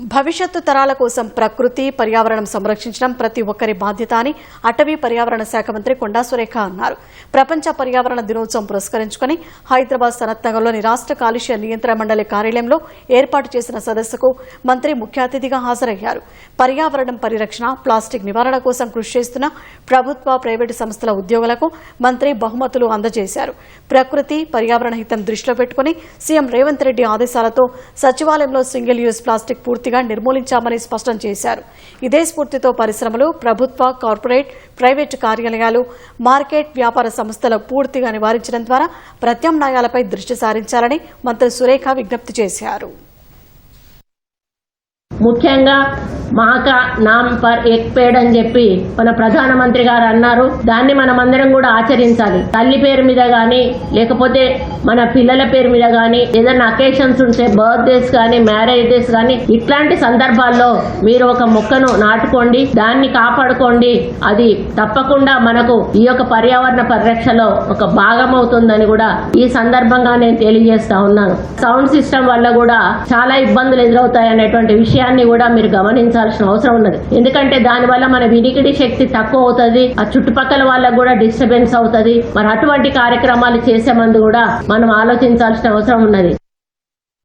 భవిష్యత్తు తరాల కోసం ప్రకృతి పర్యావరణం సంరక్షించడం ప్రతి ఒక్కరి బాధ్యత అని అటవీ పర్యావరణ శాఖ మంత్రి కొండా సురేఖ అన్నారు. ప్రపంచ పర్యావరణ దినోత్సవం పురస్కరించుకుని హైదరాబాద్ సనత్నగర్లోని రాష్ట్ర కాలుష్య నియంత్రణ మండలి కార్యాలయంలో ఏర్పాటు చేసిన సదస్సుకు మంత్రి ముఖ్య అతిథిగా హాజరయ్యారు. పర్యావరణం పరిరక్షణ ప్లాస్టిక్ నివారణ కోసం కృషి చేస్తున్న ప్రభుత్వ ప్రైవేటు సంస్థల ఉద్యోగులకు మంత్రి బహుమతులు అందజేశారు. ప్రకృతి పర్యావరణ హితం దృష్టిలో పెట్టుకుని సీఎం రేవంత్ రెడ్డి ఆదేశాలతో సచివాలయంలో సింగిల్ యూజ్ ప్లాస్టిక్ పూర్తి పూర్తిగా నిర్మూలించామని స్పష్టం చేశారు. ఇదే స్ఫూర్తితో పరిశ్రమలు ప్రభుత్వ కార్పొరేట్ ప్రైవేటు కార్యాలయాలు మార్కెట్ వ్యాపార సంస్థలు పూర్తిగా నివారించడం ద్వారా ప్రత్యామ్నాయాలపై దృష్టి సారించాలని మంత్రి సురేఖ విజ్ఞప్తి చేశారు. ముఖ్యంగా మాక నామ్ పర్ ఎక్ పేడ్ అని చెప్పి మన ప్రధానమంత్రి గారు అన్నారు. దాన్ని మనమందరం కూడా ఆచరించాలి. తల్లి పేరు మీద గాని లేకపోతే మన పిల్లల పేరు మీద గాని ఏదైనా అకేషన్స్ ఉంటే బర్త్డేస్ కానీ మ్యారేజ్ డేస్ కానీ ఇట్లాంటి సందర్భాల్లో మీరు ఒక మొక్కను నాటుకోండి దాన్ని కాపాడుకోండి. అది తప్పకుండా మనకు ఈ యొక్క పర్యావరణ పరిరక్షలో ఒక భాగం అవుతుందని కూడా ఈ సందర్భంగా నేను తెలియజేస్తా ఉన్నాను. సౌండ్ సిస్టమ్ వల్ల కూడా చాలా ఇబ్బందులు ఎదురవుతాయి అనేటువంటి విషయాన్ని కూడా మీరు గమనించాల్సిన అవసరం ఉన్నది. ఎందుకంటే దానివల్ల మన వినికిడి శక్తి తక్కువ అవుతుంది ఆ చుట్టుపక్కల వాళ్ళకు కూడా డిస్టర్బెన్స్ అవుతుంది. మరి అటువంటి కార్యక్రమాలు చేసే ముందు కూడా మనం ఆలోచించాల్సిన అవసరం ఉన్నది.